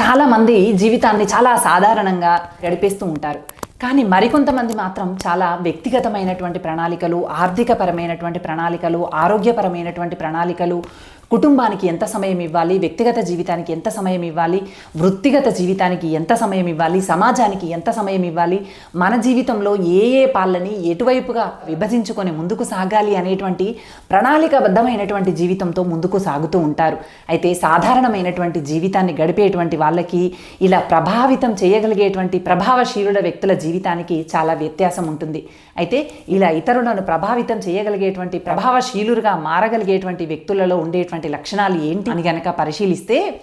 చాలామంది జీవితాన్ని చాలా సాధారణంగా గడిపేస్తూ ఉంటారు. కానీ మరికొంతమంది మాత్రం చాలా వ్యక్తిగతమైనటువంటి ప్రణాళికలు ఆర్థికపరమైనటువంటి ప్రణాళికలు ఆరోగ్యపరమైనటువంటి ప్రణాళికలు కుటుంబానికి ఎంత సమయం ఇవ్వాలి? వ్యక్తిగత జీవితానికి ఎంత సమయం ఇవ్వాలి? వృత్తిగత జీవితానికి ఎంత సమయం ఇవ్వాలి? సమాజానికి ఎంత సమయం ఇవ్వాలి? మన జీవితంలో ఏ ఏ పాలని ఎటువైపుగా విభజించుకొని ముందుకు సాగాలి అనేటువంటి ప్రణాళికాబద్ధమైనటువంటి జీవితంతో ముందుకు సాగుతూ ఉంటారు. అయితే సాధారణమైనటువంటి జీవితాన్ని గడిపేటువంటి వాళ్ళకి ఇలా ప్రభావితం చేయగలిగేటువంటి ప్రభావశీలుడ వ్యక్తుల జీవితానికి చాలా వ్యత్యాసం ఉంటుంది. అయితే ఇలా ఇతరులను ప్రభావితం చేయగలిగేటువంటి ప్రభావశీలుగా మారగలిగేటువంటి వ్యక్తులలో ఉండేటువంటి లక్షణాలు ఏంటి అని గనక పరిశీలిస్తే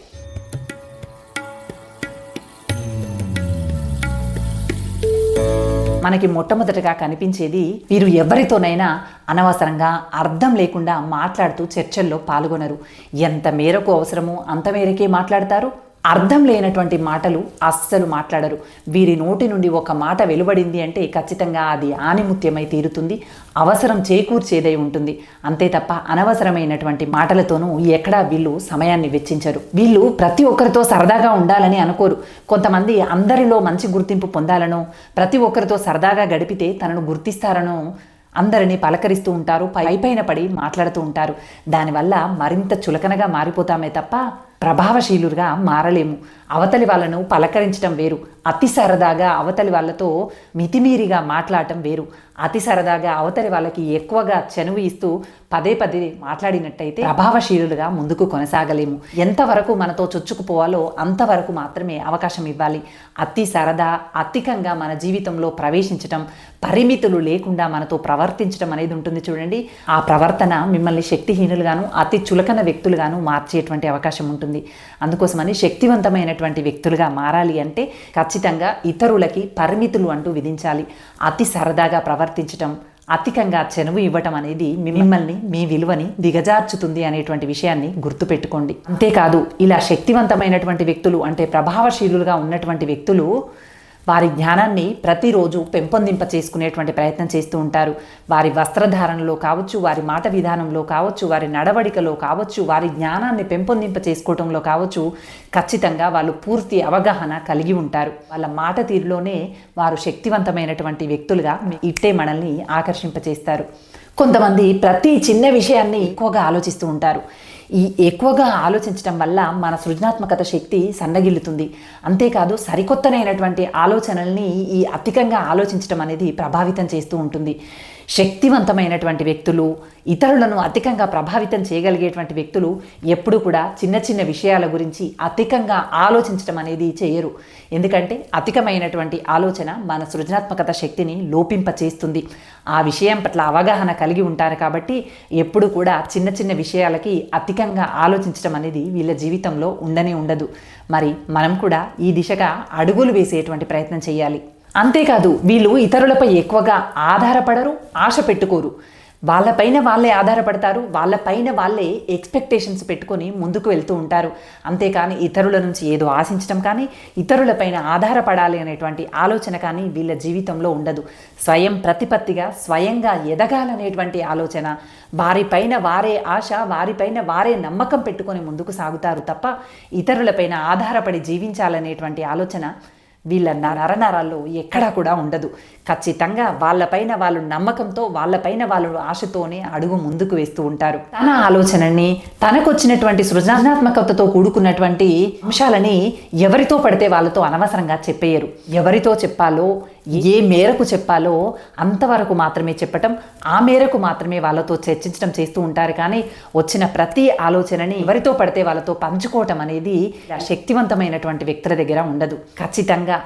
మనకి మొట్టమొదటగా కనిపించేది వీరు ఎవరితోనైనా అనవసరంగా అర్థం లేకుండా మాట్లాడుతూ చర్చల్లో పాల్గొనరు. ఎంత మేరకు అవసరమో అంత మేరకే మాట్లాడతారు. అర్థం లేనటువంటి మాటలు అస్సలు మాట్లాడరు. వీరి నోటి నుండి ఒక మాట వెలువడింది అంటే ఖచ్చితంగా అది ఆనిముత్యమై తీరుతుంది. అవసరం చేకూర్చేదై ఉంటుంది. అంతే తప్ప అనవసరమైనటువంటి మాటలతోనూ ఎక్కడా వీళ్ళు సమయాన్ని వెచ్చించరు. వీళ్ళు ప్రతి ఒక్కరితో సరదాగా ఉండాలని అనుకోరు. కొంతమంది అందరిలో మంచి గుర్తింపు పొందాలనో ప్రతి ఒక్కరితో సరదాగా గడిపితే తనను గుర్తిస్తారనో అందరినీ పలకరిస్తూ ఉంటారు పై పైన పడి మాట్లాడుతూ ఉంటారు. దానివల్ల మరింత చులకనగా మారిపోతామే తప్ప ప్రభావశీలుగా మారలేము. అవతలి వాళ్ళను పలకరించడం వేరు. అతి సరదాగా అవతలి వాళ్ళతో మితిమీరిగా మాట్లాడటం వేరు. అతి సరదాగా అవతలి వాళ్ళకి ఎక్కువగా చనువు ఇస్తూ పదే పదే మాట్లాడినట్టయితే ప్రభావశీలుగా ముందుకు కొనసాగలేము. ఎంతవరకు మనతో చొచ్చుకుపోవాలో అంతవరకు మాత్రమే అవకాశం ఇవ్వాలి. అతి సరదా అతికంగా మన జీవితంలో ప్రవేశించటం పరిమితులు లేకుండా మనతో ప్రవర్తించడం అనేది ఉంటుంది చూడండి. ఆ ప్రవర్తన మిమ్మల్ని శక్తిహీనులుగాను అతి చులకన వ్యక్తులుగాను మార్చేటువంటి అవకాశం ఉంటుంది. అందుకోసమని శక్తివంతమైనటువంటి వ్యక్తులుగా మారాలి అంటే ఖచ్చితంగా ఇతరులకి పరిమితులు అంటూ విధించాలి. అతి సరదాగా ప్రవర్తించటం అధికంగా చెనువు ఇవ్వటం అనేది మిమ్మల్ని మీ విలువని దిగజార్చుతుంది అనేటువంటి విషయాన్ని గుర్తుపెట్టుకోండి. అంతేకాదు ఇలా శక్తివంతమైనటువంటి వ్యక్తులు అంటే ప్రభావశీలుగా ఉన్నటువంటి వ్యక్తులు వారి జ్ఞానాన్ని ప్రతిరోజు పెంపొందింప చేసుకునేటువంటి ప్రయత్నం చేస్తూ ఉంటారు. వారి వస్త్రధారణలో కావచ్చు వారి మాట విధానంలో కావచ్చు వారి నడవడికలో కావచ్చు వారి జ్ఞానాన్ని పెంపొందింప చేసుకోవటంలో కావచ్చు ఖచ్చితంగా వాళ్ళు పూర్తి అవగాహన కలిగి ఉంటారు. వాళ్ళ మాట తీరులోనే వారు శక్తివంతమైనటువంటి వ్యక్తులుగా ఇట్టే మనల్ని ఆకర్షింపచేస్తారు కొంతమంది ప్రతి చిన్న విషయాన్ని ఎక్కువగా ఆలోచిస్తూ ఉంటారు. ఈ ఎక్కువగా ఆలోచించడం వల్ల మన సృజనాత్మకత శక్తి సన్నగిల్లుతుంది. అంతేకాదు సరికొత్తనైనటువంటి ఆలోచనల్ని ఈ అధికంగా ఆలోచించడం అనేది ప్రభావితం చేస్తూ ఉంటుంది. శక్తివంతమైనటువంటి వ్యక్తులు ఇతరులను అధికంగా ప్రభావితం చేయగలిగేటువంటి వ్యక్తులు ఎప్పుడు కూడా చిన్న చిన్న విషయాల గురించి అధికంగా ఆలోచించడం అనేది చేయరు. ఎందుకంటే అధికమైనటువంటి ఆలోచన మన సృజనాత్మకత శక్తిని లోపింప చేస్తుంది ఆ విషయం పట్ల అవగాహన కలిగి ఉంటారు కాబట్టి ఎప్పుడు కూడా చిన్న చిన్న విషయాలకి అధికంగా ఆలోచించడం అనేది వీళ్ళ జీవితంలో ఉండనే ఉండదు. మరి మనం కూడా ఈ దిశగా అడుగులు వేసేటువంటి ప్రయత్నం చేయాలి. అంతేకాదు వీళ్ళు ఇతరులపై ఎక్కువగా ఆధారపడరు ఆశ పెట్టుకోరు. వాళ్ళపైన వాళ్ళే ఆధారపడతారు వాళ్ళపైన వాళ్ళే ఎక్స్పెక్టేషన్స్ పెట్టుకొని ముందుకు వెళ్తూ ఉంటారు. అంతేకాని ఇతరుల నుంచి ఏదో ఆశించడం కానీ ఇతరులపైన ఆధారపడాలి అనేటువంటి ఆలోచన కానీ వీళ్ళ జీవితంలో ఉండదు. స్వయం ప్రతిపత్తిగా స్వయంగా ఎదగాలనేటువంటి ఆలోచన వారిపైన వారే ఆశ వారిపైన వారే నమ్మకం పెట్టుకొని ముందుకు సాగుతారు తప్ప ఇతరులపైన ఆధారపడి జీవించాలనేటువంటి ఆలోచన వీళ్ళ నరనరాల్లో ఎక్కడా కూడా ఉండదు. ఖచ్చితంగా వాళ్ళపైన వాళ్ళు నమ్మకంతో వాళ్ళపైన వాళ్ళు ఆశతోనే అడుగు ముందుకు వేస్తూ ఉంటారు. తన ఆలోచనని తనకొచ్చినటువంటి సృజనాత్మకతతో కూడుకున్నటువంటి అంశాలని ఎవరితో పడితే వాళ్ళతో అనవసరంగా చెప్పేయరు. ఎవరితో చెప్పాలో ఏ మేరకు చెప్పాలో అంతవరకు మాత్రమే చెప్పటం ఆ మేరకు మాత్రమే వాళ్ళతో చర్చించడం చేస్తూ ఉంటారు. కానీ వచ్చిన ప్రతి ఆలోచనని ఎవరితో పడితే వాళ్ళతో పంచుకోవటం అనేది శక్తివంతమైనటువంటి వ్యక్తుల దగ్గర ఉండదు. ఖచ్చితంగా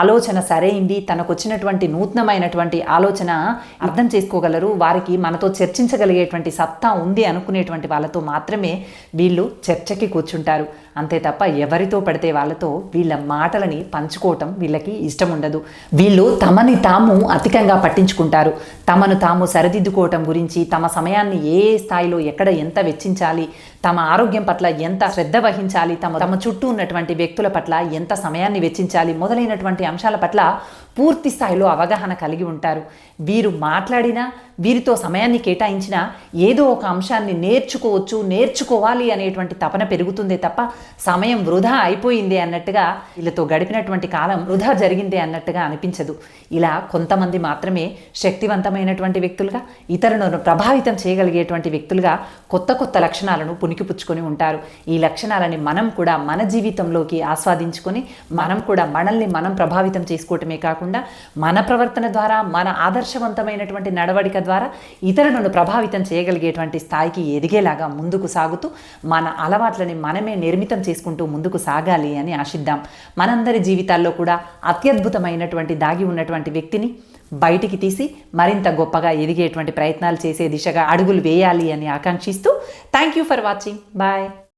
ఆలోచన సరైంది తనకు వచ్చినటువంటి నూతనమైనటువంటి ఆలోచన అర్థం చేసుకోగలరు. వారికి మనతో చర్చించగలిగేటువంటి సత్తా ఉంది అనుకునేటువంటి వాళ్ళతో మాత్రమే వీళ్ళు చర్చకి కూర్చుంటారు. అంతే తప్ప ఎవరితో పడితే వాళ్ళతో వీళ్ళ మాటలని పంచుకోవటం వీళ్ళకి ఇష్టం ఉండదు వీళ్ళు తమని తాము అధికంగా పట్టించుకుంటారు. తమను తాము సరిదిద్దుకోవటం గురించి తమ సమయాన్ని ఏ ఏ స్థాయిలో ఎక్కడ ఎంత వెచ్చించాలి తమ ఆరోగ్యం పట్ల ఎంత శ్రద్ధ వహించాలి తమ తమ చుట్టూ ఉన్నటువంటి వ్యక్తుల పట్ల ఎంత సమయాన్ని వెచ్చించాలి మొదలైనటువంటి అంశాల పట్ల పూర్తి స్థాయిలో అవగాహన కలిగి ఉంటారు. వీరు మాట్లాడినా వీరితో సమయాన్ని కేటాయించినా ఏదో ఒక అంశాన్ని నేర్చుకోవచ్చు నేర్చుకోవాలి అనేటువంటి తపన పెరుగుతుందే తప్ప సమయం వృధా అయిపోయింది అన్నట్టుగా వీళ్ళతో గడిపినటువంటి కాలం వృధా జరిగింది అన్నట్టుగా అనిపించదు. ఇలా కొంతమంది మాత్రమే శక్తివంతమైనటువంటి వ్యక్తులుగా ఇతరులను ప్రభావితం చేయగలిగేటువంటి వ్యక్తులుగా కొత్త కొత్త లక్షణాలను పుణికిపుచ్చుకొని ఉంటారు. ఈ లక్షణాలని మనం కూడా మన జీవితంలోకి ఆస్వాదించుకొని మనం కూడా మనల్ని మనం ప్రభావితం చేసుకోవటమే కాకుండా మన ప్రవర్తన ద్వారా మన ఆదర్శవంతమైనటువంటి నడవడిక ద్వారా ఇతరులను ప్రభావితం చేయగలిగేటువంటి స్థాయికి ఎదిగేలాగా ముందుకు సాగుతూ మన అలవాట్లని మనమే నిర్మితం చేసుకుంటూ ముందుకు సాగాలి అని ఆశిద్దాం. మనందరి జీవితాల్లో కూడా అత్యద్భుతమైనటువంటి దాగి ఉన్నటువంటి వ్యక్తిని బయటికి తీసి మరింత గొప్పగా ఎదిగేటువంటి ప్రయత్నాలు చేసే దిశగా అడుగులు వేయాలి అని ఆకాంక్షిస్తూ thank you for watching. Bye.